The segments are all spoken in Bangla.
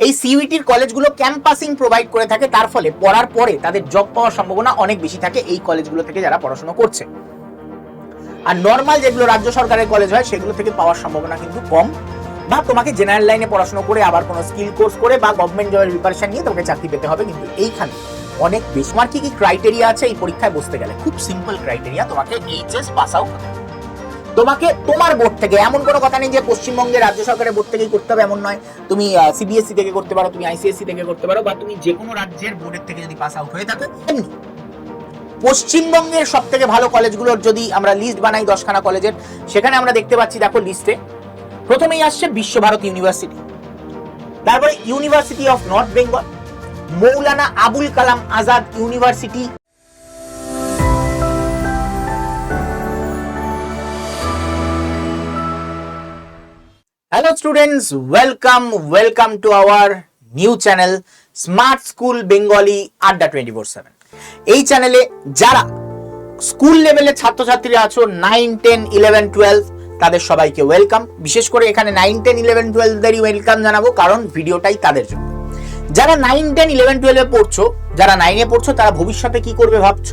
এই সিইউটির কলেজগুলো ক্যাম্পাসিং প্রোভাইড করে থাকে। তার ফলে পড়ার পরে তাদের জব পাওয়ার সম্ভাবনা অনেক বেশি থাকে এই কলেজগুলো থেকে যারা পড়াশোনা করছে। আর নর্মাল যেগুলো রাজ্য সরকারের কলেজ হয়, সেগুলো থেকে পাওয়ার সম্ভাবনা কিন্তু কম। বা তোমাকে জেনারেল লাইনে পড়াশোনা করে আবার কোনো স্কিল কোর্স করে বা গভর্নমেন্ট জবের প্রিপারেশন নিয়ে তোমাকে চাকরি পেতে হবে। কিন্তু এইখানে অনেক বেশি। তোমার কি কি ক্রাইটেরিয়া আছে এই পরীক্ষায় বসতে গেলে? খুব সিম্পল ক্রাইটেরিয়া তোমাকে এইচএস পাস আউট তোমাকে তোমার বোর্ড থেকে, এমন কোনো কথা নেই যে পশ্চিমবঙ্গের রাজ্য সরকারের বোর্ড থেকেই করতে হবে, এমন নয়। তুমি সিবিএসসি থেকে করতে পারো, তুমি আইসিএসসি থেকে করতে পারো, বা তুমি যে কোনো রাজ্যের বোর্ডের থেকে যদি পাস আউট হয়ে থাকো এমনি পশ্চিমবঙ্গের সব থেকে ভালো কলেজগুলোর যদি আমরা লিস্ট বানাই দশখানা কলেজের, সেখানে আমরা দেখতে পাচ্ছি, দেখো লিস্টে প্রথমেই আসছে বিশ্বভারতী ইউনিভার্সিটি তারপরে university of North Bengal Maulana Abul Kalam Azad university hello students welcome welcome to our new channel smart school Bengali Adda twenty four seven এই চ্যানেলে যারা স্কুল লেভেলের ছাত্রছাত্রীরা আছো নাইন টেন ইলেভেন টুয়েলভ তাদের সবাইকে ওয়েলকাম বিশেষ করে এখানে নাইন টেন ইলেভেন টুয়েলভদেরই ওয়েলকাম জানাব, কারণ ভিডিওটাই তাদের জন্য। যারা নাইন টেন ইলেভেন টুয়েলভে পড়ছো, যারা নাইনে পড়ছো, তারা ভবিষ্যতে কি করবে ভাবছ?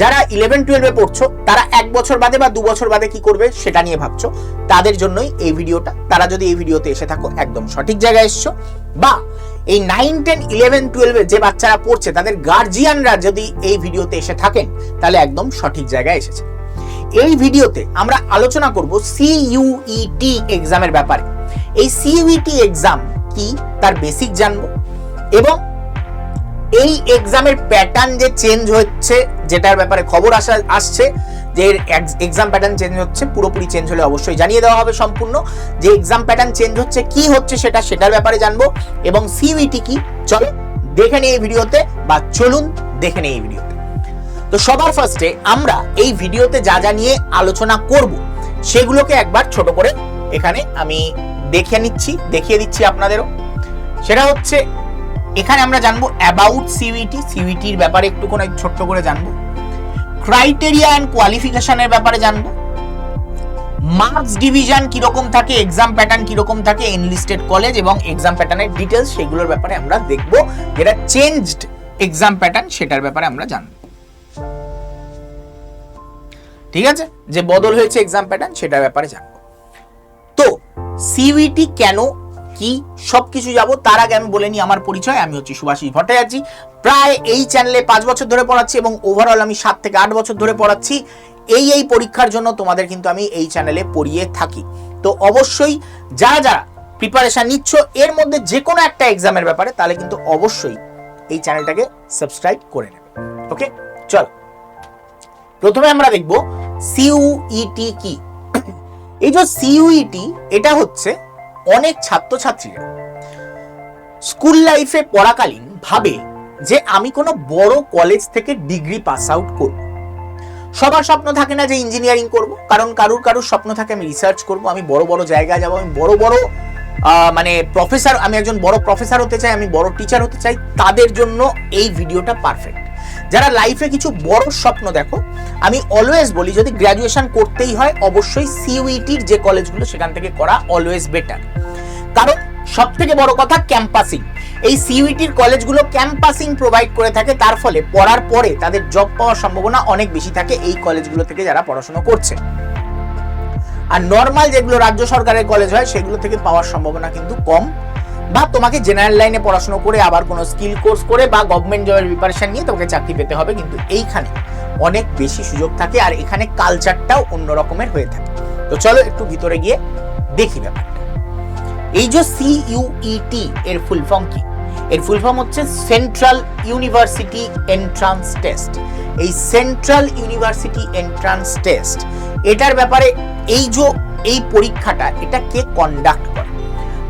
যারা ইলেভেন টুয়েলভে পড়ছো, তারা এক বছর বাদে বা দু বছর বাদে কি করবে সেটা নিয়ে ভাবছ। তাদের জন্যই এই ভিডিওটা। তারা যদি এই ভিডিওতে এসে থাকো, একদম সঠিক জায়গায় এসছো। বা এই নাইন টেন ইলেভেন টুয়েলভে যে বাচ্চারা পড়ছে, তাদের গার্জিয়ানরা যদি এই ভিডিওতে এসে থাকেন, তাহলে একদম সঠিক জায়গায় এসেছে। এই ভিডিওতে আমরা আলোচনা করব সিইউইটি এক্সামের ব্যাপারে। এই সিইউইটি এক্সাম কি? তার বেসিক জানব। এবং এই এক্সামের প্যাটার্ন যে চেঞ্জ হচ্ছে, যেটার ব্যাপারে খবর আসা, আসছে, যে এক্সাম প্যাটার্ন চেঞ্জ হচ্ছে, পুরোপুরি চেঞ্জ হলে অবশ্যই জানিয়ে দেওয়া হবে সম্পূর্ণ। যে এক্সাম প্যাটার্ন চেঞ্জ হচ্ছে, কি হচ্ছে সেটা, সেটার ব্যাপারে জানব, এবং সিইউইটি কি? চলো, দেখে নিই এই ভিডিওতে, বা চলুন দেখে নিই এই ভিডিওতে। তো সবার ফার্স্টে আমরা এই ভিডিওতে যা যা নিয়ে আলোচনা করব, সেগুলোকে একবার ছোট করে এখানে আমি দেখে নিচ্ছি, দেখিয়ে দিচ্ছি আপনাদেরও। সেটা হচ্ছে এখানে আমরা জানব অ্যাবাউট সিইউটি সিইউটির ব্যাপারে একটু ছোট্ট করে জানব। ক্রাইটেরিয়া অ্যান্ড কোয়ালিফিকেশনের ব্যাপারে জানব। মার্কস ডিভিশন কীরকম থাকে এক্সাম প্যাটার্ন কীরকম থাকে এনলিস্টেড কলেজ এবং এক্সাম প্যাটার্নের ডিটেলস সেগুলোর ব্যাপারে আমরা দেখব। যেটা চেঞ্জড এক্সাম প্যাটার্ন সেটার ব্যাপারে আমরা জানব। ঠিক আছে? যে বদল হয়েছে এক্সাম প্যাটার্ন সেটার ব্যাপারে জানব। তো সিইউটি কেন কি সবকিছু যাব, তার আগে আমি বলে নিই আমার পরিচয়, আমি হচ্ছি সুভাষিস ভট্টাচার্য। প্রায় এই চ্যানেলে পাঁচ বছর ধরে পড়াচ্ছি এবং ওভারঅল আমি সাত থেকে আট বছর ধরে পড়াচ্ছি। এই এই পরীক্ষার জন্য তোমাদের কিন্তু আমি এই চ্যানেলে পড়িয়ে থাকি। তো অবশ্যই যারা যারা প্রিপারেশন নিচ্ছ, এর মধ্যে যে কোনো একটা এক্সামের ব্যাপারে, তাহলে কিন্তু অবশ্যই এই চ্যানেলটাকে সাবস্ক্রাইব করে নেবে। ওকে চল। প্রথমে আমরা দেখব সিইউইটি কি? এই যে সিইউইটি এটা হচ্ছে অনেক ছাত্রছাত্রীরা স্কুল লাইফে পড়াকালীন ভাবে যে আমি কোনো বড় কলেজ থেকে ডিগ্রি পাস আউট করব। সবার স্বপ্ন থাকে না যে ইঞ্জিনিয়ারিং করব, কারণ কারুর কারুর স্বপ্ন থাকে আমি রিসার্চ করব, আমি বড় বড় জায়গায় যাব, আমি বড় বড় মানে প্রফেসর আমি একজন বড় প্রফেসর হতে চাই, আমি বড় টিচার হতে চাই, তাদের জন্য এই ভিডিওটা পারফেক্ট যারা লাইফে কিছু বড় স্বপ্ন দেখো, আমি অলওয়েজ বলি যদি গ্র্যাজুয়েশন করতেই হয়, অবশ্যই সিইউইটির যে কলেজগুলো সেখান থেকে করা অলওয়েজ বেটার কারণ সব থেকে বড় কথা ক্যাম্পাসিং এই সিইউটির কলেজগুলো ক্যাম্পাসিং প্রোভাইড করে থাকে, তার ফলে পড়ার পরে তাদের জব পাওয়ার সম্ভাবনা অনেক বেশি থাকে এই কলেজগুলো থেকে যারা পড়াশোনা করছে। আর নর্মাল যেগুলো রাজ্য সরকারের কলেজ হয়, সেগুলো থেকে পাওয়ার সম্ভাবনা কিন্তু কম। বা তোমাকে জেনারেল লাইনে পড়াশোনা করে আবার কোনো স্কিল কোর্স করে বা গভর্নমেন্ট জবের প্রিপারেশন নিয়ে তোমাকে চাকরি পেতে হবে কিন্তু এইখানে অনেক বেশি সুযোগ থাকে আর এখানে কালচারটাও অন্য রকমের হয়ে থাকে। তো চলো একটু ভিতরে গিয়ে দেখি ব্যাপারটা। এই যে সিইউইটি এর ফুল ফর্ম কি? এর ফুল ফর্ম হচ্ছে সেন্ট্রাল ইউনিভার্সিটি এন্ট্রান্স টেস্ট এই সেন্ট্রাল ইউনিভার্সিটি এন্ট্রান্স টেস্ট এটার ব্যাপারে এই যে, এই পরীক্ষাটা, এটা কে কন্ডাক্ট করে?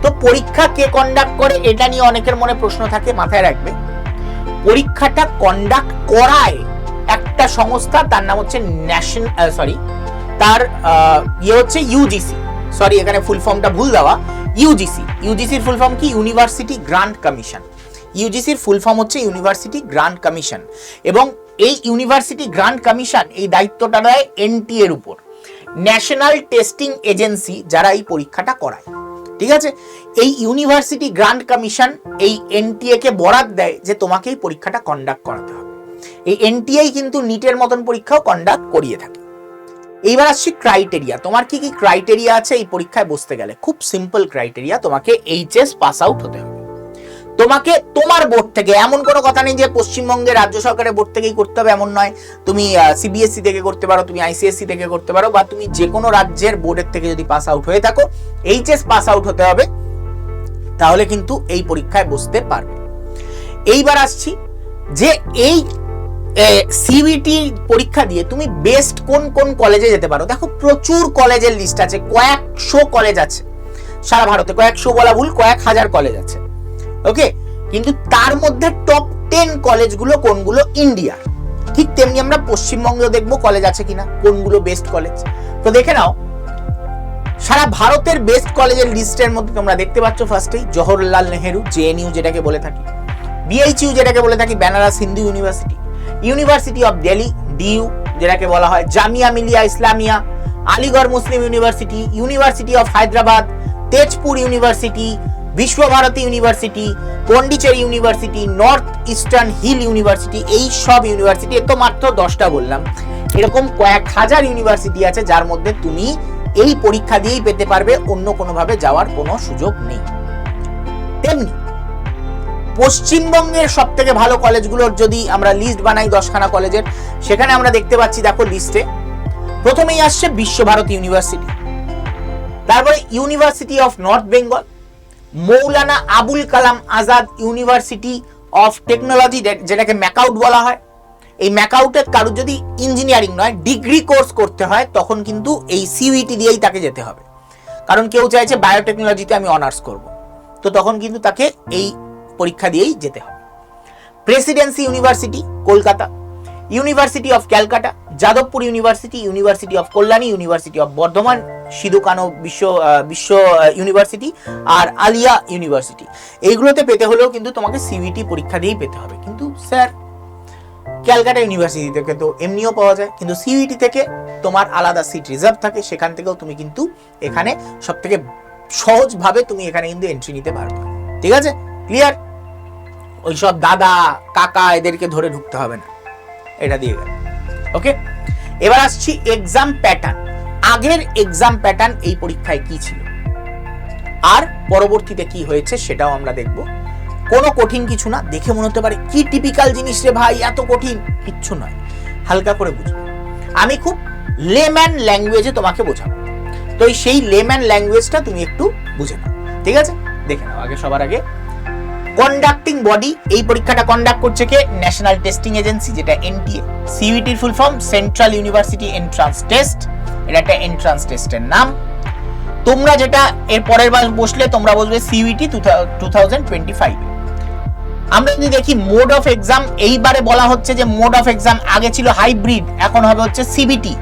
তো পরীক্ষা কে কন্ডাক্ট করে এটা নিয়ে অনেকের মনে প্রশ্ন থাকে, মাথায় রাখবে। পরীক্ষাটা কন্ডাক্ট করায় একটা সংস্থা, তার নাম হচ্ছে ন্যাশনাল সরি তার ইয়ে হচ্ছে ইউজিসি সরি এখানে ফুল ফর্মটা ভুল দেওয়া। ইউজিসি ইউজিসির ফুল ফর্ম কি? ইউনিভার্সিটি গ্রান্ট কমিশন ইউজিসির ফুল ফর্ম হচ্ছে ইউনিভার্সিটি গ্রান্ট কমিশন এবং এই ইউনিভার্সিটি গ্রান্ট কমিশন এই দায়িত্বটা দেয় এনটি এর উপর। ন্যাশনাল টেস্টিং এজেন্সি যারা এই পরীক্ষাটা করায়। ঠিক আছে? এই ইউনিভার্সিটি গ্রান্ট কমিশন এই এনটিএ কে বরাদ দেয় যে তোমাকে এই পরীক্ষাটা কন্ডাক্ট করাতে হবে। এই এনটিআই কিন্তু নিটের মতন পরীক্ষাও কন্ডাক্ট করিয়ে থাকে। এইবার আসছি ক্রাইটেরিয়া তোমার কি কি ক্রাইটেরিয়া আছে এই পরীক্ষায় বসতে গেলে? খুব সিম্পল ক্রাইটেরিয়া তোমাকে এইচএস পাস আউট হতে হবে। তোমাকে তোমার বোর্ড থেকে, এমন কোনো কথা নেই যে পশ্চিমবঙ্গে রাজ্য সরকারের বোর্ড থেকেই করতে হবে, এমন নয়। তুমি সিবিএসসি থেকে করতে পারো, তুমি আইসিএসসি থেকে করতে পারো, বা তুমি যে কোনো রাজ্যের বোর্ডের থেকে যদি পাস আউট হয়ে থাকো এইচএস পাস আউট হতে হবে, তাহলে কিন্তু এই পরীক্ষায় বসতে পারবে। এইবার আসছি যে এই সিবিটি পরীক্ষা দিয়ে তুমি বেস্ট কোন কোন কলেজে যেতে পারো? দেখো, প্রচুর কলেজের লিস্ট আছে, কয়েকশো কলেজ আছে। সারা ভারতে কয়েকশো বলা ভুল, কয়েক হাজার কলেজ আছে। ওকে কিন্তু তার মধ্যে টপ টেন কলেজগুলো কোনগুলো? ইন্ডিয়ার ঠিক তেমনি আমরা পশ্চিমবঙ্গেও দেখব কলেজ আছে কিনা, কোনগুলো বেস্ট কলেজ তো দেখে নাও, সারা ভারতের বেস্ট কলেজের লিস্টের মধ্যে তোমরা দেখতে পাচ্ছ ফার্স্টেই জওহরলাল নেহেরু জেএনইউ যেটাকে বলে থাকি বিএইচইউ যেটাকে বলে থাকি Benaras Hindu university university of Delhi DU যেটাকে বলা হয় Jamia Millia Islamia Aligarh Muslim university university of Hyderabad Tezpur university Visva-Bharati university Pondicherry university North Eastern Hill university এই সব ইউনিভার্সিটি এত মাত্র দশটা বললাম। এরকম কয়েক হাজার ইউনিভার্সিটি আছে যার মধ্যে তুমি এই পরীক্ষা দিয়েই পেতে পারবে, অন্য কোনোভাবে যাওয়ার কোনো সুযোগ নেই। তেমনি, পশ্চিমবঙ্গের সব থেকে ভালো কলেজগুলোর যদি আমরা লিস্ট বানাই দশখানা কলেজের, সেখানে আমরা দেখতে পাচ্ছি, দেখো লিস্টে প্রথমেই আসছে বিশ্বভারতী ইউনিভার্সিটি তারপরে university of North Bengal Maulana Abul Kalam Azad university of technology যেটাকে ম্যাকাউট বলা হয়। এই ম্যাকাউটে কারোর যদি ইঞ্জিনিয়ারিং নয়, ডিগ্রি কোর্স করতে হয়, তখন কিন্তু এই সিইটি দিয়েই তাকে যেতে হবে। কারণ কেউ চাইছে বায়োটেকনোলজিতে আমি অনার্স করব। তো তখন কিন্তু তাকে এই পরীক্ষা দিয়েই যেতে হবে। Presidency university, Kolkata. University of Calcutta Jadavpur university university of Kalyani, university of Bardhaman Sidho Kanho বিশ্ব বিশ্ব ইউনিভার্সিটি আর আলিয়া ইউনিভার্সিটি। এইগুলোতে পেতে হলেও কিন্তু তোমাকে সিভিটি পরীক্ষা দিয়েই পেতে হবে। কিন্তু স্যার, ক্যালকাটা ইউনিভার্সিটি থেকে তো এমনিও পাওয়া যায়, কিন্তু সিইটি থেকে তোমার আলাদা সিট রিজার্ভ থাকে, সেখান থেকেও তুমি কিন্তু এখানে সব থেকে সহজভাবে তুমি এখানে কিন্তু এন্ট্রি নিতে পারবে। ঠিক আছে? ক্লিয়ার ওই সব দাদা, কাকা এদেরকে ধরে ঢুকতে হবে না। এটা দিয়ে গেল। ওকে এবার আসছি এক্সাম প্যাটার্ন আগের এক্সাম প্যাটার্ন এই পরীক্ষায় কি ছিল? আর পরবর্তীতে কি হয়েছে সেটাও আমরা দেখব। কোনো কঠিন কিছু না, দেখে মনে হতে পারে কি টিপিক্যাল জিনিস রে ভাই, এত কঠিন। কিচ্ছু নয়। হালকা করে বুঝবে আমি খুব লেম্যান ল্যাঙ্গুয়েজে তোমাকে বোঝাবো। তো সেই লেম্যান ল্যাঙ্গুয়েজটা তুমি একটু বুঝে নাও। ঠিক আছে? দেখে নাও। আগে সবার আগে কন্ডাক্টিং বডি এই পরীক্ষাটা কন্ডাক্ট করছে কে? ন্যাশনাল টেস্টিং এজেন্সি যেটা NTA সিইটির full form central university entrance test এটা একটা এন্ট্রান্স টেস্টের নাম। তোমরা যেটা এর পরের বার বসলে, তোমরা বসবে সিইটি টু থাউজেন্ড টোয়েন্টি আমরা যদি দেখি মোড অফ এক্সাম এইবারে বলা হচ্ছে যে মোড অফ এক্সাম আগে ছিল হাইব্রিড এখন হবে হচ্ছে সিবিটি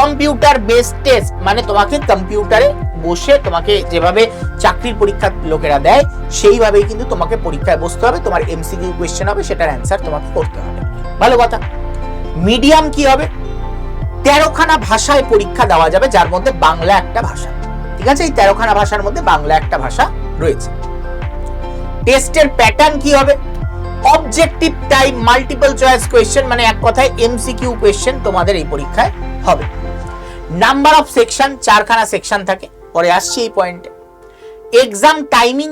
কম্পিউটার বেসড টেস্ট মানে তোমাকে কম্পিউটারে বসে তোমাকে যেভাবে চাকরির পরীক্ষা লোকেরা দেয়, সেইভাবেই কিন্তু তোমাকে পরীক্ষায় বসতে হবে, তোমার এমসিকিউ কোয়েশ্চেন হবে, সেটার অ্যান্সার তোমাকে করতে হবে। ভালো কথা। মিডিয়াম কি হবে? তেরোখানা ভাষায় পরীক্ষা দেওয়া যাবে, যার মধ্যে বাংলা একটা ভাষা। ঠিক আছে? এই তেরোখানা ভাষার মধ্যে বাংলা একটা ভাষা রয়েছে। টেস্টের প্যাটার্ন কি হবে? Objective type multiple choice question মানে এক কথায় এমসিকিউ কোয়েশ্চেন তোমাদের এই পরীক্ষায় হবে। নাম্বার অফ সেকশন চারখানা সেকশন থাকে। পরে আসছি এই পয়েন্টে এক্সাম টাইমিং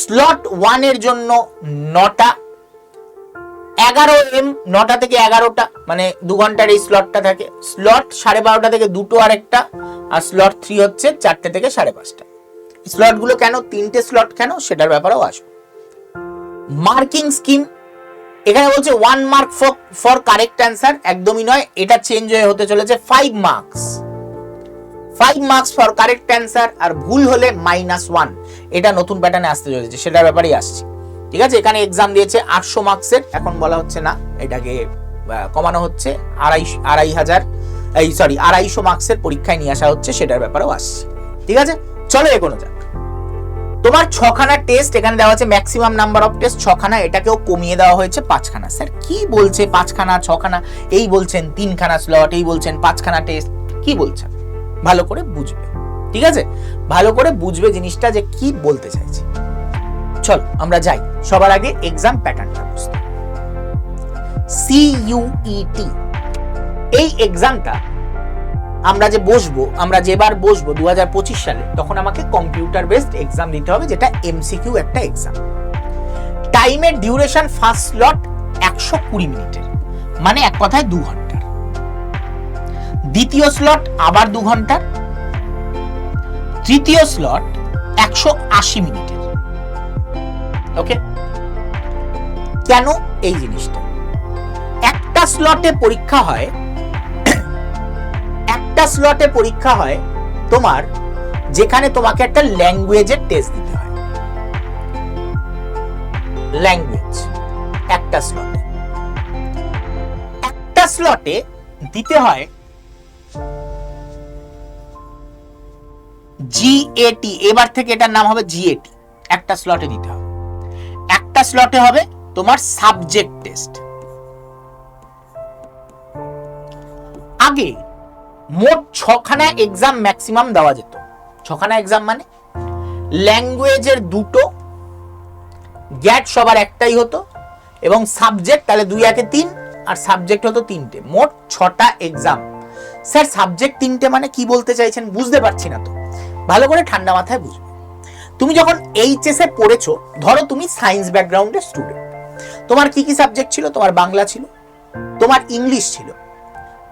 স্লট ওয়ানের জন্য নটা। এগারো এম নটা থেকে এগারোটা মানে দু ঘণ্টার এই স্লটটা থাকে। স্লট সাড়ে বারোটা থেকে দুটো আর একটা আর স্লট থ্রি হচ্ছে চারটে থেকে সাড়ে পাঁচটা। স্লটগুলো কেন? তিনটে স্লট কেন? সেটার ব্যাপারেও আসব। মার্কিং স্কিম এখানে বলছে one mark for correct answer একদমই নয়, এটা চেঞ্জ হয়ে হতে চলেছে five marks five marks for correct answer আর ভুল হলে মাইনাস ওয়ান এটা নতুন প্যাটার্নে আসতে চলেছে, সেটার ব্যাপারেই আসছে। ঠিক আছে? এখানে এক্সাম দিয়েছে আটশো মার্কসের এখন বলা হচ্ছে না, এটাকে কমানো হচ্ছে। আড়াই আড়াই হাজার, এই সরি আড়াইশো মার্কসের পরীক্ষায় নিয়ে আসা হচ্ছে, সেটার ব্যাপারেও আসছে। ঠিক আছে? চলো এগোনো যাক। তোমার ছখানা টেস্ট এখানে দেওয়া আছে ম্যাক্সিমাম নাম্বার অফ টেস্ট ছখানা, এটাকেও কমিয়ে দেওয়া হয়েছে পাঁচখানা। স্যার, কি বলছে পাঁচখানা, ছখানা? এই বলছেন তিনখানা স্লট এই বলছেন পাঁচখানা টেস্ট কি বলছেন? ভালো করে বুঝবে, ঠিক আছে? ভালো করে বুঝবে জিনিসটা যে কি বলতে চাইছি। চলো, আমরা যাই। সবার আগে এক্সাম প্যাটার্নটা বুঝতে। সিইউইটি এই এক্সামটা আমরা যে বসবো, আমরা যেবার বসবো দু হাজার পঁচিশ সালে, তখন আমাকে কম্পিউটার বেসড এক্সাম দিতে হবে, যেটা এমসিকিউ একটা এক্সাম টাইমের ডিউরেশন ফার্স্ট স্লট একশো কুড়ি মিনিটের মানে এক কথায় দু ঘণ্টার দ্বিতীয় স্লট আবার দু ঘণ্টার তৃতীয় স্লট একশো আশি মিনিটের। ওকে কেন এই জিনিসটা? একটা স্লটে পরীক্ষা হয়, একটা স্লটে পরীক্ষা হয় তোমার যেখানে তোমাকে একটা ল্যাঙ্গুয়েজের টেস্ট দিতে হয়। ল্যাঙ্গুয়েজ একটা স্লটে একটা স্লটে দিতে হয় জিএটি এবার থেকে এটার নাম হবে জিএটি একটা স্লটে দিতে হবে। একটা স্লটে হবে তোমার সাবজেক্ট টেস্ট আগে মোট ছখানা এক্সাম ম্যাক্সিমাম দেওয়া যেত। ছখানা এক্সাম মানে ল্যাঙ্গুয়েজের দুটো গ্যাট সবার একটাই হতো, এবং সাবজেক্ট তাহলে দুই, একে তিন, আর সাবজেক্ট হতো তিনটে। মোট ছটা এক্সাম স্যার সাবজেক্ট তিনটে মানে কি বলতে চাইছেন বুঝতে পারছি না তো। ভালো করে ঠান্ডা মাথায় বুঝবে তুমি যখন এইচএস পড়েছো, ধরো তুমি সায়েন্স ব্যাকগ্রাউন্ডের স্টুডেন্ট তোমার কি কি সাবজেক্ট ছিল? তোমার বাংলা ছিল, তোমার ইংলিশ ছিল।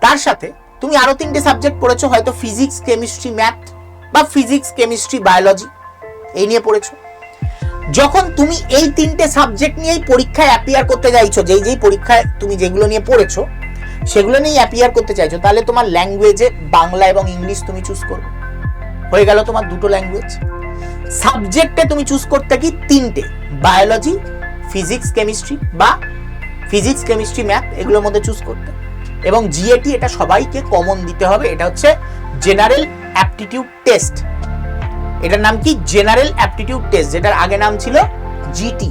তার সাথে তুমি আরও তিনটে সাবজেক্ট পড়েছো, হয়তো ফিজিক্স কেমিস্ট্রি ম্যাথ বা ফিজিক্স কেমিস্ট্রি বায়োলজি এই নিয়ে পড়েছো। যখন তুমি এই তিনটে সাবজেক্ট নিয়েই পরীক্ষায় অ্যাপিয়ার করতে চাইছো যেই যেই পরীক্ষায় তুমি যেগুলো নিয়ে পড়েছো সেগুলো নিয়েই অ্যাপিয়ার করতে চাইছো, তাহলে তোমার ল্যাঙ্গুয়েজে বাংলা এবং ইংলিশ তুমি চুজ করবে হয়ে গেল তোমার দুটো ল্যাঙ্গুয়েজ সাবজেক্টে তুমি চুজ করতে কি তিনটে বায়োলজি ফিজিক্স কেমিস্ট্রি বা ফিজিক্স কেমিস্ট্রি ম্যাথ এগুলোর মধ্যে চুজ করতে। এবং জিএটি এটা সবাইকে কমন দিতে হবে, এটা হচ্ছে জেনারেল অ্যাপটিটিউড টেস্ট এটার নাম কি? জেনারেল অ্যাপটিটিউড টেস্ট যেটার আগে নাম ছিল জিটি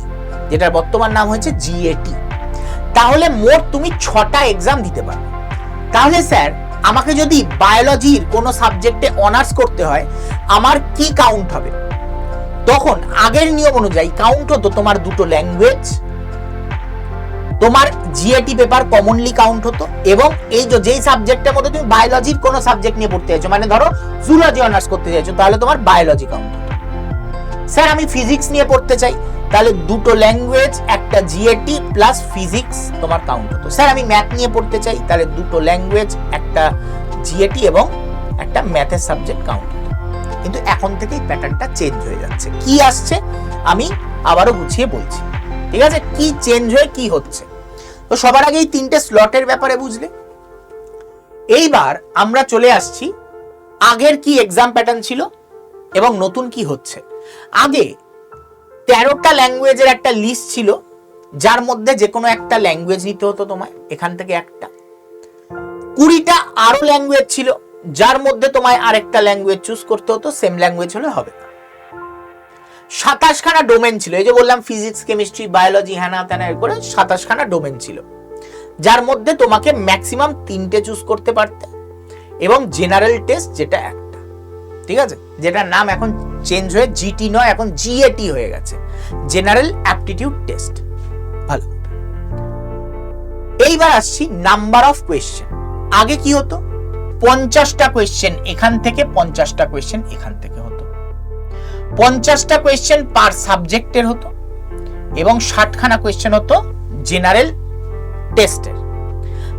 যেটার বর্তমান নাম হয়েছে জিএটি তাহলে মোট তুমি ছটা এক্সাম দিতে পারবে তাহলে স্যার আমাকে যদি বায়োলজির কোনো সাবজেক্টে অনার্স করতে হয়, আমার কি কাউন্ট হবে? তখন আগের নিয়ম অনুযায়ী কাউন্ট হতো তোমার দুটো ল্যাঙ্গুয়েজ তোমার জিএটি পেপার কমনলি কাউন্ট হতো এবং এই যে, যেই সাবজেক্টের মধ্যে তুমি বায়োলজির কোনো সাবজেক্ট নিয়ে পড়তে চাইছো মানে ধরো জুলজি অনার্স করতে চাইছো, তাহলে তোমার বায়োলজি কাউন্ট হতো। স্যার আমি ফিজিক্স নিয়ে পড়তে চাই তাহলে দুটো ল্যাঙ্গুয়েজ একটা জিএটি প্লাস ফিজিক্স তোমার কাউন্ট হতো। স্যার, আমি ম্যাথ নিয়ে পড়তে চাই, তাহলে দুটো ল্যাঙ্গুয়েজ একটা জিএটি এবং একটা ম্যাথের সাবজেক্ট কাউন্ট কিন্তু এখন থেকেই প্যাটার্নটা চেঞ্জ হয়ে যাচ্ছে। কি আসছে? আমি আবারও গুছিয়ে বলছি। ঠিক আছে? কি চেঞ্জ হয়ে, কি হচ্ছে? তো সবার আগে এই তিনটে স্লটের ব্যাপারে বুঝলে? এইবার আমরা চলে আসছি আগের কি এক্সাম প্যাটার্ন ছিল এবং নতুন কি হচ্ছে। আগে তেরোটা ল্যাঙ্গুয়েজের একটা লিস্ট ছিল, যার মধ্যে যে কোনো একটা ল্যাঙ্গুয়েজ নিতে হতো তোমায়, এখান থেকে একটা। কুড়িটা আরও ল্যাঙ্গুয়েজ ছিল, যার মধ্যে তোমায় আরেকটা ল্যাঙ্গুয়েজ চুজ করতে হতো সেম ল্যাঙ্গুয়েজ হলে হবে সাতাশখানা ডোমেন ছিল, এই যে বললাম ফিজিক্স কেমিস্ট্রি বায়োলজি হ্যানা ত্যানা করে সাতাশখানা ডোমেন ছিল, যার মধ্যে তোমাকে ম্যাক্সিমাম তিনটে চুজ করতে পারতে, এবং জেনারেল টেস্ট যেটা একটা। ঠিক আছে? যেটার নাম এখন চেঞ্জ হয়ে জিটি নয় এখন জিএটি হয়ে গেছে। জেনারেল অ্যাপটিটিউড টেস্ট ভালো। এইবার আসছি নাম্বার অফ কোয়েশ্চেন আগে কি হতো? পঞ্চাশটা কোয়েশ্চেন এখান থেকে পঞ্চাশটা কোয়েশ্চেন এখান থেকে হতো। পঞ্চাশটা কোয়েশ্চেন পার সাবজেক্টের হতো এবং ষাটখানা কোয়েশ্চেন হতো জেনারেল টেস্টের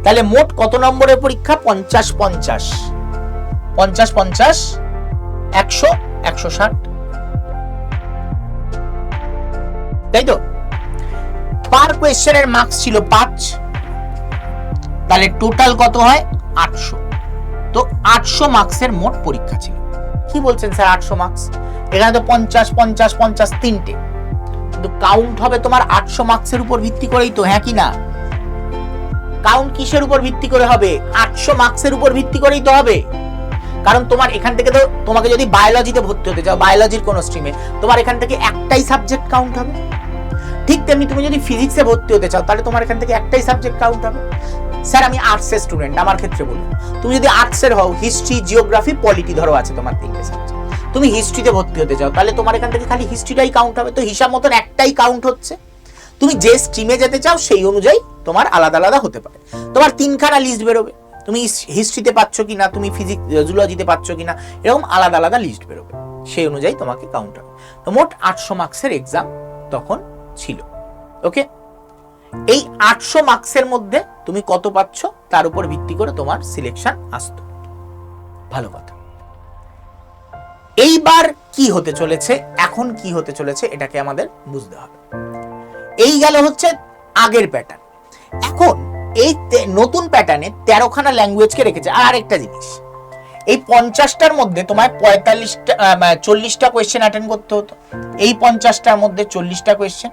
তাহলে মোট কত নম্বরের পরীক্ষা? পঞ্চাশ পঞ্চাশ। পঞ্চাশ পঞ্চাশ একশো একশো ষাট। তাই তো? পার কোয়েশ্চেনের মার্কস ছিল পাঁচ, তাহলে টোটাল কত হয়? আটশো। তো আটশো মার্কসের মোট পরীক্ষা ছিল। কি বলছেন স্যার আটশো মার্কস এখানে তো পঞ্চাশ পঞ্চাশ পঞ্চাশ তিনটে। কিন্তু কাউন্ট হবে তোমার আটশো মার্কসের উপর ভিত্তি করেই তো হ্যাঁ কি না? কাউন্ট কিসের উপর ভিত্তি করে হবে? আটশো মার্কসের উপর ভিত্তি করেই তো হবে। কারণ তোমার এখান থেকে তো তোমাকে যদি বায়োলজিতে ভর্তি হতে চাও বায়োলজির কোন স্ট্রিমে তোমার এখান থেকে একটাই সাবজেক্ট কাউন্ট হবে। ঠিক তেমনি তুমি যদি ফিজিক্সে ভর্তি হতে চাও, তাহলে তোমার এখান থেকে একটাই সাবজেক্ট কাউন্ট হবে। স্যার, আমি আর্টসের স্টুডেন্ট আমার ক্ষেত্রে বলুন তুমি যদি আর্টসের হও হিস্ট্রি জিওগ্রাফি পলিটি ধরো আছে তোমার তিনটে সাবজেক্ট তুমি হিস্ট্রিতে ভর্তি হতে চাও, তাহলে তোমার এখান থেকে খালি হিস্ট্রিটাই কাউন্ট হবে। তো হিসাব মতন একটাই কাউন্ট হচ্ছে। তুমি যে স্ট্রিমে যেতে চাও, সেই অনুযায়ী তোমার আলাদা আলাদা হতে পারে। তোমার তিনখানা লিস্ট বেরোবে। তুমি হিস্ট্রিতে পাচ্ছ কিনা, তুমি ফিজিক্স জুলজিতে পাচ্ছ কিনা, এরকম আলাদা আলাদা লিস্ট বেরোবে। সেই অনুযায়ী তোমাকে কাউন্ট হবে। তো মোট আটশো মার্কসের এক্সাম তখন ছিল। ওকে এই আটশো মার্কসের মধ্যে তুমি কত পাচ্ছ, তার উপর ভিত্তি করে তোমার সিলেকশন আসতো। ভালো কথা। এইবার কি হতে চলেছে, এখন কি হতে চলেছে, এটাকে আমাদের বুঝতে হবে। এই গেল হচ্ছে আগের প্যাটার্ন এখন এই নতুন প্যাটার্নে তেরোখানা ল্যাঙ্গুয়েজকে রেখেছে। আর আরেকটা জিনিস, এই পঞ্চাশটার মধ্যে তোমায় পঁয়তাল্লিশটা চল্লিশটা কোয়েশ্চেন অ্যাটেন্ড করতে হতো। এই পঞ্চাশটার মধ্যে চল্লিশটা কোয়েশ্চেন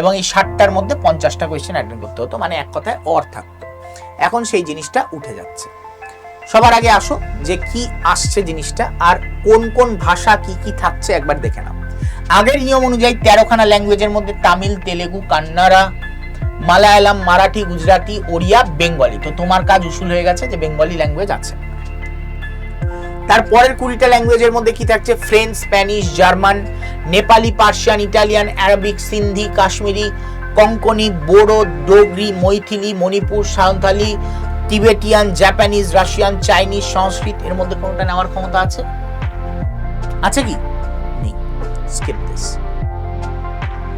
এবং এই ষাটটার মধ্যে পঞ্চাশটা কোয়েশ্চেন অ্যাটেন্ড করতে হতো। মানে এক কথায় অর থাকতো। এখন সেই জিনিসটা উঠে যাচ্ছে। সবার আগে আসো যে কি আসছে জিনিসটা আর কোন কোন ভাষা কি কি থাকছে একবার দেখে নাও। আগের নিয়ম অনুযায়ী তেরোখানা ল্যাঙ্গুয়েজের মধ্যে তামিল, তেলেগু, কান্নাড়া মালায়ালাম, মারাঠি, গুজরাটি, ওড়িয়া, বেঙ্গলি। তো তোমার কাজ উসুল হয়ে গেছে যে বেঙ্গলি ল্যাঙ্গুয়েজ আছে। তারপরের কুড়িটা ল্যাঙ্গুয়েজের মধ্যে কি থাকছে? French Spanish German Nepali Persian Italian Arabic Sindhi Kashmiri Konkani Bodo Dogri Maithili Manipur Santali Tibetan Japanese Russian Chinese Sanskrit এর মধ্যে কোনটা নেওয়ার ক্ষমতা আছে? আছে কি? নেই। স্কিপ দিস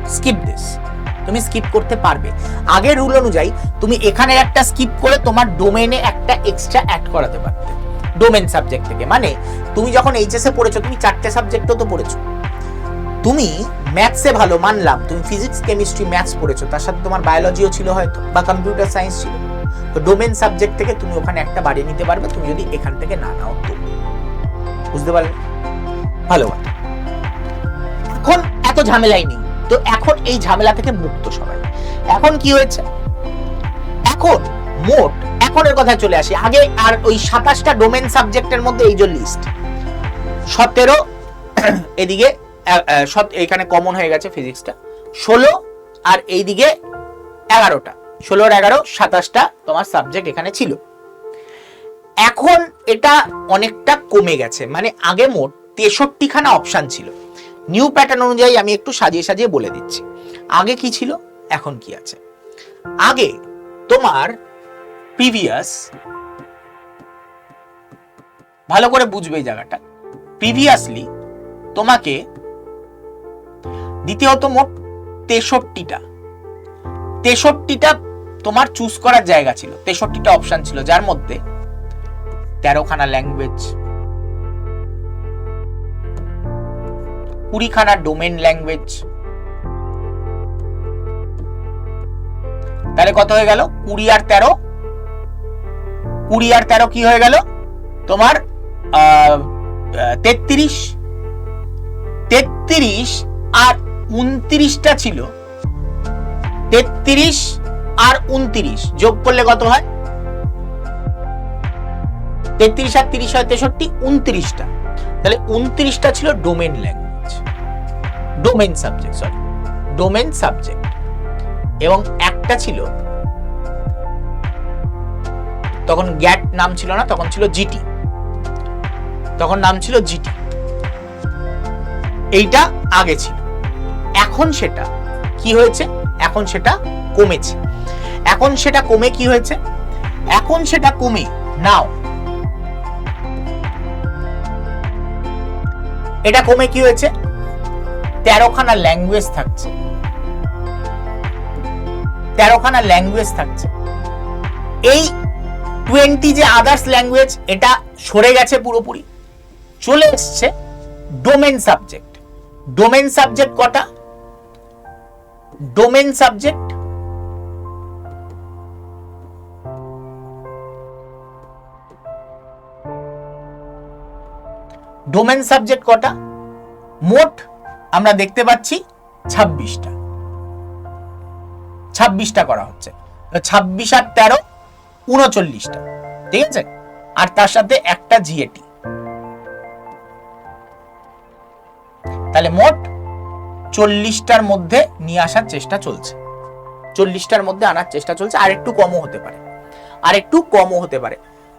স্কিপ দিস তুমি স্কিপ করতে পারবে। আগের রুল অনুযায়ী তুমি এখানে একটা স্কিপ করে তোমার ডোমেনে একটা এক্সট্রা অ্যাড করাতে পারতে। ডোমেন সাবজেক্ট থেকে। মানে তুমি যখন এইচএসএ পড়েছো, তুমি চারটে সাবজেক্টও তো পড়েছো। তুমি ম্যাথসে ভালো, মানলাম, তুমি ফিজিক্স কেমিস্ট্রি ম্যাথস পড়েছো, তার সাথে তোমার বায়োলজিও ছিল হয়তো, বা কম্পিউটার সায়েন্স ছিল। তো ডোমেন সাবজেক্ট থেকে তুমি ওখানে একটা বাড়িয়ে নিতে পারবে, তুমি যদি এখান থেকে না নাও তো। বুঝতে পারলে? ভালো কথা। এখন এত ঝামেলাই নেই। তো এখন এই ঝামেলা থেকে মুক্ত সবাই। এখন কি হয়েছে? এখন মোট, এখনের কথা চলে আসি। আগে আর ওই সাতাশটা ডোমেন সাবজেক্টের মধ্যে এই যে লিস্ট সতেরো, এদিকে এখানে কমন হয়ে গেছে ফিজিক্সটা ষোলো আর এইদিকে এগারোটা। ষোলো আর এগারো, সাতাশটা তোমার সাবজেক্ট এখানে ছিল। এখন এটা অনেকটা কমে গেছে। মানে আগে মোট তেষট্টি খানা অপশন ছিল। নিউ প্যাটার্ন অনুযায়ী আমি একটু সাজিয়ে সাজিয়ে বলে দিচ্ছি। আগে কি ছিল? এখন কি আছে? আগে তোমার প্রিভিয়াস ভালো করে বুঝবে এই জায়গাটা। প্রিভিয়াসলি তোমাকে দিতে হতো মোট তেষট্টিটা। তেষট্টিটা তোমার চুজ করার জায়গা ছিল। তেষট্টিটা অপশন ছিল, যার মধ্যে তেরোখানা ল্যাঙ্গুয়েজ কুড়িখানা ডোমেন ল্যাঙ্গুয়েজ তাহলে কত হয়ে গেল? কুড়ি আর তেরো। কুড়ি আর তেরো কি হয়ে গেল? তোমার তেত্রিশ। তেত্রিশ আর উনত্রিশটা ছিল। তেত্রিশ আর উনত্রিশ। যোগ করলে কত হয়? তেত্রিশ আর তিরিশ হয় তেষট্টি, উনত্রিশটা। তাহলে উনত্রিশটা ছিল domain language domain subject sorry domain subject এবং একটা ছিল, তখন গ্যাট নাম ছিল না, তখন ছিল জিটি তখন নাম ছিল জিটি এইটা আগে ছিল। এখন সেটা কি হয়েছে? এখন সেটা কমেছে। এখন সেটা কমে কি হয়েছে? এখন সেটা কমে। নাও এটা কমে কি হয়েছে? তেরোখানা ল্যাঙ্গুয়েজ থাকছে। তেরোখানা ল্যাঙ্গুয়েজ থাকছে। এই টোয়েন্টি যে আদার্স ল্যাঙ্গুয়েজ এটা সরে গেছে পুরোপুরি। চলে এসছে ডোমেন সাবজেক্ট ডোমেন সাবজেক্ট কটা? ডোমেন সাবজেক্ট ডোমেন সাবজেক্ট কটা? মোট আমরা দেখতে পাচ্ছি ছাব্বিশটা। ছাব্বিশটা করা হচ্ছে। ছাব্বিশ আর তেরো, উনচল্লিশটা। ঠিক আছে? আর তার সাথে একটা জিএটি তাহলে মোট চল্লিশটার মধ্যে নিয়ে আসার চেষ্টা চলছে। চল্লিশটার মধ্যে আনার চেষ্টা চলছে। আর একটু কমও হতে পারে। আর একটু কমও হতে পারে।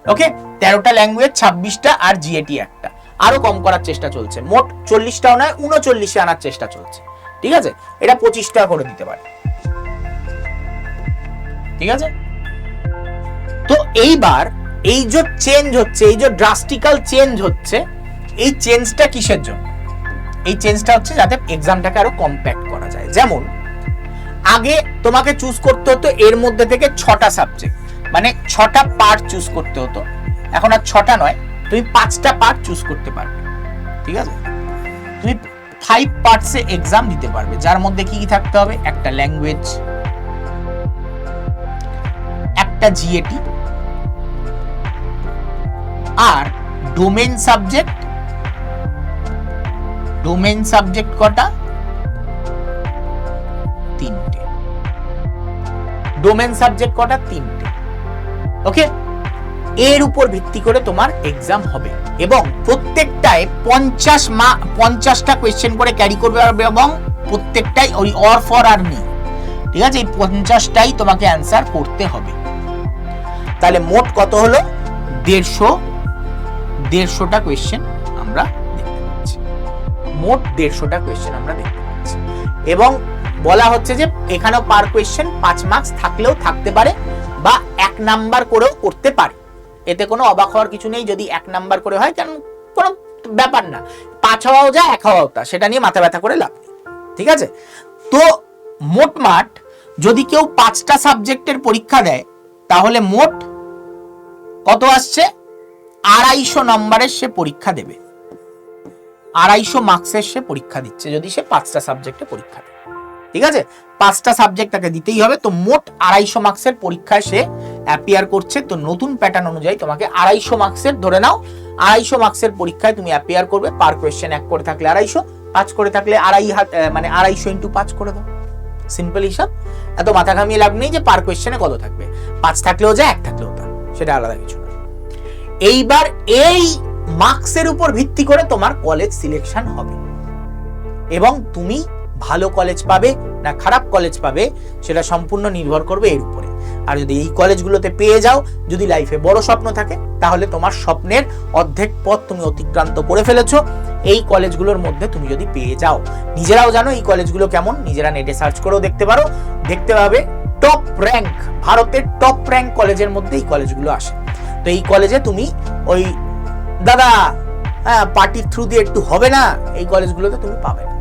ওকে তেরোটা ল্যাঙ্গুয়েজ ছাব্বিশটা আর জিএটি একটা। আরও কম করার চেষ্টা চলছে। মোট চল্লিশটাও নয়, উনচল্লিশে আনার চেষ্টা চলছে। ঠিক আছে? এটা পঁচিশ টাকা করে দিতে পারে। ঠিক আছে? তো এইবার এই যে চেঞ্জ হচ্ছে, এই যে ড্রাস্টিক্যাল চেঞ্জ হচ্ছে, এই চেঞ্জটা কিসের জন্য? এই চেঞ্জটা হচ্ছে যাতে এক্সামটাকে আরও কম্প্যাক্ট করা যায়। যেমন, আগে তোমাকে চুজ করতে হতো এর মধ্যে থেকে ছটা সাবজেক্ট মানে ছটা পার্ট চুজ করতে হতো। এখন আর ছটা নয় তুমি পাঁচটা পার্ট চুজ করতে পারবে, ঠিক আছে? তুমি ফাইভ পার্টসে এক্সাম দিতে পারবে, যার মধ্যে কি কি থাকতে হবে? একটা ল্যাঙ্গুয়েজ একটা জিএটি আর ডোমেন সাবজেক্ট ডোমেন সাবজেক্ট কটা? তিনটে। ডোমেন সাবজেক্ট কটা? তিনটে। ওকে এর উপর ভিত্তি করে তোমার এক্সাম হবে। এবং প্রত্যেকটায় পঞ্চাশ মা, পঞ্চাশটা কোয়েশ্চেন করে ক্যারি করবে এবং প্রত্যেকটাই ওই অর ফর আর নেই। ঠিক আছে? এই পঞ্চাশটাই তোমাকে অ্যান্সার করতে হবে। তাহলে মোট কত হলো? দেড়শো। দেড়শোটা কোয়েশ্চেন আমরা দেখতে পাচ্ছি। মোট দেড়শোটা কোয়েশ্চেন আমরা দেখতে পাচ্ছি। এবং বলা হচ্ছে যে এখানেও পার কোয়েশ্চেন পাঁচ মার্কস থাকলেও থাকতে পারে বা এক নাম্বার করেও করতে পারে। এতে কোনো অবাক হওয়ার কিছু নেই, যদি এক নাম্বার করে হয় কারণ কোনো ব্যাপার না। পাঁচ হওয়াও যায়, এক হওয়াও তা, সেটা নিয়ে মাথা ব্যথা করে লাভ ঠিক আছে? তো মোটমাট যদি কেউ পাঁচটা সাবজেক্টের পরীক্ষা দেয়, তাহলে মোট কত আসছে? আড়াইশো নম্বরের সে পরীক্ষা দেবে। আড়াইশো মার্কসের সে পরীক্ষা দিচ্ছে, যদি সে পাঁচটা সাবজেক্টে পরীক্ষা দেয়। ঠিক আছে? পাঁচটা সাবজেক্ট তাকে দিতেই হবে। তো মোট আড়াইশো মার্কসের পরীক্ষায় সে অ্যাপিয়ার করছে। তো নতুন প্যাটার্ন অনুযায়ী তোমাকে আড়াইশো মার্কসের ধরে নাও, আড়াইশো মার্কসের পরীক্ষায় তুমি অ্যাপিয়ার করবে পার কোয়েশ্চেন এক করে থাকলে আড়াইশো, পাঁচ করে থাকলে আড়াই হাত মানে আড়াইশো ইন্টু পাঁচ করে দাও। সিম্পল হিসাব। এত মাথা ঘামিয়ে লাভ নেই যে পার কোয়েশ্চেনে কত থাকবে। পাঁচ থাকলেও যা এক থাকলেও তা, সেটা আলাদা কিছু না। এইবার এই মার্কসের উপর ভিত্তি করে তোমার কলেজ সিলেকশন হবে। এবং তুমি ভালো কলেজ পাবে না খারাপ কলেজ পাবে, সেটা সম্পূর্ণ নির্ভর করবে এর উপরে। আর যদি এই কলেজগুলোতে পেয়ে যাও, যদি লাইফে বড় স্বপ্ন থাকে, তাহলে তোমার স্বপ্নের অর্ধেক পথ তুমি অতিক্রান্ত করে ফেলেছো। এই কলেজগুলোর মধ্যে তুমি যদি পেয়ে যাও, নিজেরাও জানো এই কলেজগুলো কেমন, নিজেরা নেটে সার্চ করেও দেখতে পারো। দেখতে পাবে টপ র্যাঙ্ক ভারতের টপ র্যাঙ্ক কলেজের মধ্যে এই কলেজগুলো আসে। তো এই কলেজে তুমি ওই দাদা হ্যাঁ পার্টির থ্রু দিয়ে একটু হবে না, এই কলেজগুলোতে তুমি পাবে না।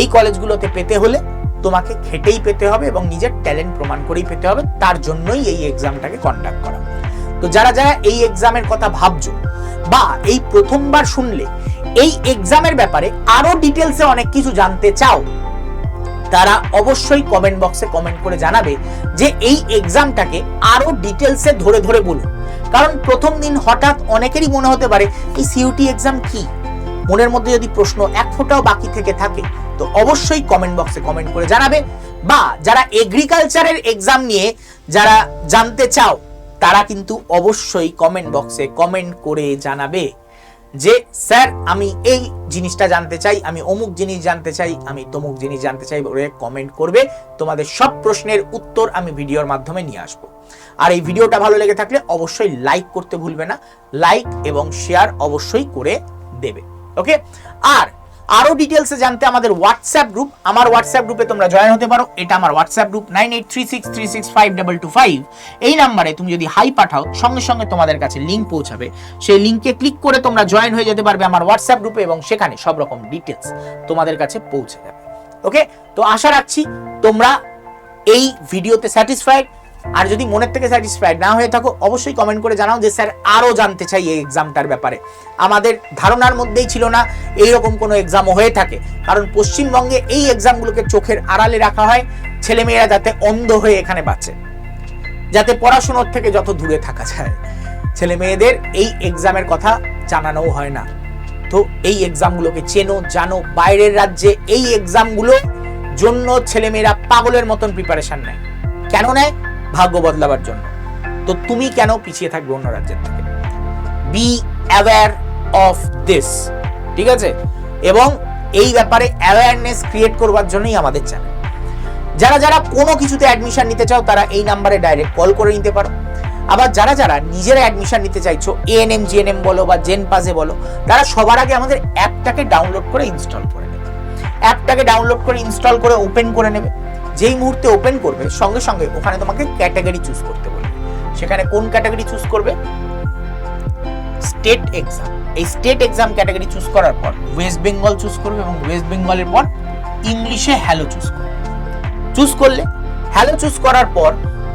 এই কলেজগুলোতে পেতে হলে তোমাকে খেটেই পেতে হবে এবং নিজের ট্যালেন্ট প্রমাণ করেই পেতে হবে, তার জন্যই এই এক্সামটাকে কন্ডাক্ট করা। তো যারা যারা এই এক্সামের কথা ভাবছ বা এই প্রথমবার শুনলে, এই এক্সামের ব্যাপারে আরও ডিটেলসে অনেক কিছু জানতে চাও, তারা অবশ্যই কমেন্ট বক্সে কমেন্ট করে জানাবে যে এই এক্সামটাকে আরও ডিটেলসে ধরে ধরে বলুন কারণ প্রথম দিন হঠাৎ অনেকেরই মনে হতে পারে, এই সিইউটি এক্সাম কি? মনের মধ্যে যদি প্রশ্ন এক ফোঁটাও বাকি থেকে থাকে, তো অবশ্যই কমেন্ট বক্সে কমেন্ট করে জানাবে। বা যারা এগ্রিকালচারের এক্সাম নিয়ে যারা জানতে চাও, তারা কিন্তু অবশ্যই কমেন্ট বক্সে কমেন্ট করে জানাবে যে, স্যার, আমি এই জিনিসটা জানতে চাই, আমি অমুক জিনিস জানতে চাই, আমি তমুক জিনিস জানতে চাই বলে কমেন্ট করবে। তোমাদের সব প্রশ্নের উত্তর আমি ভিডিওর মাধ্যমে নিয়ে আসব। আর এই ভিডিওটা ভালো লেগে থাকলে অবশ্যই লাইক করতে ভুলবে না। লাইক এবং শেয়ার অবশ্যই করে দেবে। ওকে আর আরও ডিটেলসে জানতে আমাদের হোয়াটসঅ্যাপ গ্রুপ আমার হোয়াটসঅ্যাপ গ্রুপে তোমরা জয়েন হতে পারো। এটা আমার WhatsApp group nine eight three six three six five double two five এই নাম্বারে তুমি যদি হাই পাঠাও, সঙ্গে সঙ্গে তোমাদের কাছে লিঙ্ক পৌঁছাবে। সেই লিঙ্কে ক্লিক করে তোমরা জয়েন হয়ে যেতে পারবে আমার হোয়াটসঅ্যাপ গ্রুপে এবং সেখানে সব রকম ডিটেলস তোমাদের কাছে পৌঁছে যাবে। ওকে তো আশা রাখছি তোমরা এই ভিডিওতে স্যাটিসফাইড আর যদি মনের থেকে স্যাটিসফাইড না হয়ে থাকো, অবশ্যই কমেন্ট করে জানাও যে, স্যার আরও জানতে চাই এই এক্সামটার ব্যাপারে। আমাদের ধারণার মধ্যেই ছিল না এইরকম কোনো এক্সামও হয়ে থাকে। কারণ পশ্চিমবঙ্গে এই এক্সামগুলোকে চোখের আড়ালে রাখা হয়, ছেলেমেয়েরা যাতে অন্ধ হয়ে এখানে বাঁচে। যাতে পড়াশোনার থেকে যত দূরে থাকা যায়। ছেলে মেয়েদের এই এক্সামের কথা জানানোও হয় না। তো এই এক্সামগুলোকে চেনো, জানো, বাইরের রাজ্যে এই এক্সামগুলো জন্য ছেলেমেয়েরা পাগলের মতন প্রিপারেশন নেয়। কেন নেয়? ভাগ্য বদলাবার জন্য। তো তুমি কেন পিছিয়ে থাকবে অন্য রাজ্যের থেকে? বি অ্যাওয়্যার অফ দিস ঠিক আছে? এবং এই ব্যাপারে অ্যাওয়ারনেস ক্রিয়েট করবার জন্যই আমাদের চ্যানেল যারা যারা কোনো কিছুতে অ্যাডমিশন নিতে চাও, তারা এই নাম্বারে ডাইরেক্ট কল করে নিতে পারো। আবার যারা যারা নিজেরা অ্যাডমিশন নিতে চাইছো এএনএম জিএনএম বলো বা জেন পাসে বলো, তারা সবার আগে আমাদের অ্যাপটাকে ডাউনলোড করে ইনস্টল করে নেবে। অ্যাপটাকে ডাউনলোড করে ইনস্টল করে ওপেন করে নেবে। যেই মুহূর্তে ওপেন করবে, সঙ্গে সঙ্গে ওখানে তোমাকে ক্যাটাগরি চুজ করতে বলবে। সেখানে কোন ক্যাটাগরি চুজ করবে? স্টেট এক্সাম এই স্টেট এক্সাম ক্যাটাগরি চুজ করার পর ওয়েস্ট বেঙ্গল চুজ করবে এবং ওয়েস্ট বেঙ্গলের পর ইংলিশে হ্যালো চুজ করবে। চুজ করলে হ্যালো চুজ করার পর,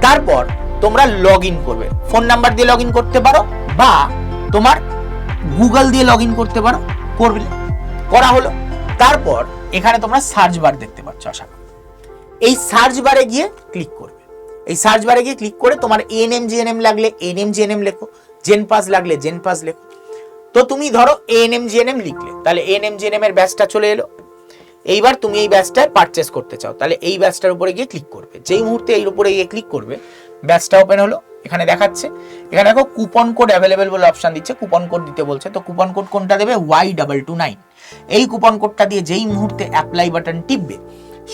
তারপর তোমরা লগ ইন করবে। ফোন নাম্বার দিয়ে লগ ইন করতে পারো বা তোমার গুগল দিয়ে লগ ইন করতে পারো, করবে। করা হলো। তারপর এখানে তোমরা সার্চ বার দেখতে পাচ্ছ, আশা করি। এই সার্চ বারে গিয়ে ক্লিক করবে। এই সার্চ বারে গিয়ে ক্লিক করে তোমার এএনএম জিএনএম লাগলে এএনএম জিএনএম লেখো জেন পাস লাগলে জেন পাস লেখো। তো তুমি ধরো এএনএম জিএনএম লিখলে, তাহলে এএনএম জিএনএম এর ব্যাচটা চলে এলো। এইবার তুমি এই ব্যাচটায় পারচেস করতে চাও, তাহলে এই ব্যাচটার উপরে গিয়ে ক্লিক করবে। যেই মুহূর্তে এর উপরে গিয়ে ক্লিক করবে ব্যাচটা ওপেন হলো, এখানে দেখাচ্ছে। এখানে দেখো কুপন কোড অ্যাভেলেবেল বলে অপশন দিচ্ছে কুপন কোড দিতে বলছে। তো কুপন কোড কোনটা দেবে? ওয়াই ডাবল টু নাইন এই কুপন কোডটা দিয়ে যেই মুহূর্তে অ্যাপ্লাই বাটন টিপবে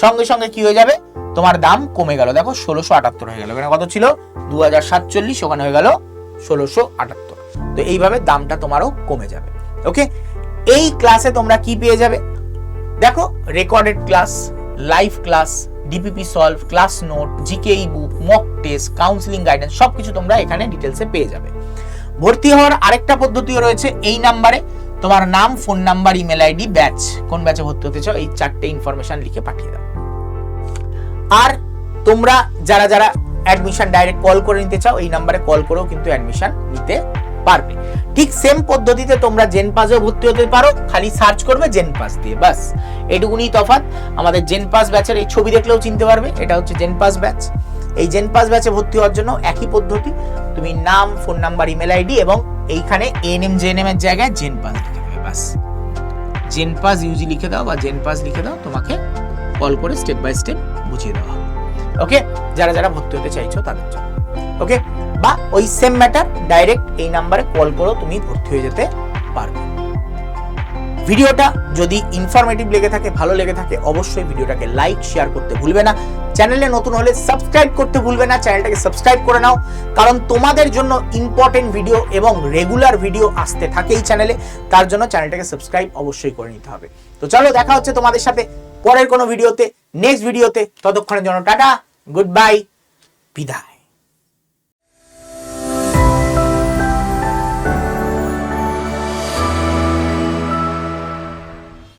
সঙ্গে সঙ্গে কি হয়ে যাবে? তোমার দাম কমে গেল। দেখো, ষোলোশো আটাত্তর হয়ে গেল। এখানে কত ছিল? দু হাজার সাতচল্লিশ, ওখানে হয়ে গেল ষোলোশো আটাত্তর। তো এইভাবে দামটা তোমারও কমে যাবে। ওকে? এই ক্লাসে তোমরা কি পেয়ে যাবে? দেখো recorded class live class DPP solve class note GK e book mock test counselling guidance সবকিছু তোমরা এখানে ডিটেলসে পেয়ে যাবে। ভর্তি হওয়ার আরেকটা পদ্ধতিও রয়েছে এই নাম্বারে। তোমার নাম phone number email ID batch কোন ব্যাচে ভর্তি হতে চাও, এই চারটে ইনফরমেশন লিখে পাঠিয়ে দাও। আর তোমরা যারা যারা অ্যাডমিশন ডাইরেক্ট কল করে নিতে চাও, এই নাম্বারে কল করেও কিন্তু অ্যাডমিশন নিতে পারবে। ঠিক সেম পদ্ধতিতে তোমরা জেন পাসেও ভর্তি হতে পারো, খালি সার্চ করবে জেন পাস দিয়ে বাস এটুকুনি তফাৎ। আমাদের জেন পাস ব্যাচের এই ছবি দেখলেও চিনতে পারবে, এটা হচ্ছে জেন পাস ব্যাচ এই জেন পাস ব্যাচে ভর্তি হওয়ার জন্য একই পদ্ধতি, তুমি নাম ফোন নাম্বার ইমেল আইডি এবং এইখানে এনএম জেএনএম এর জায়গায় জেন পাস লিখে দেবে বাস জেন পাস ইউজি লিখে দাও বা জেন পাস লিখে দাও, তোমাকে কল করে স্টেপ বাই স্টেপ বুঝিয়ে দেওয়া হবে। ওকে যারা যারা ভর্তি হতে চাইছো তাদের জন্য। ওকে বা ওই সেম ম্যাটার ডাইরেক্ট এই নাম্বারে কল করেও তুমি ভর্তি হয়ে যেতে পারবে। ভিডিওটা যদি ইনফরমেটিভ লেগে থাকে, ভালো লেগে থাকে, অবশ্যই ভিডিওটাকে লাইক শেয়ার করতে ভুলবে না। চ্যানেলে নতুন হলে সাবস্ক্রাইব করতে ভুলবে না, চ্যানেলটাকে সাবস্ক্রাইব করে নাও। কারণ তোমাদের জন্য ইম্পর্টেন্ট ভিডিও এবং রেগুলার ভিডিও আসতে থাকে এই চ্যানেলে, তার জন্য চ্যানেলটাকে সাবস্ক্রাইব অবশ্যই করে নিতে হবে। তো চলো, দেখা হচ্ছে তোমাদের সাথে পরের কোনো ভিডিওতে নেক্সট ভিডিওতে ততক্ষণের জন্য টাটা গুড বাই বিদায়।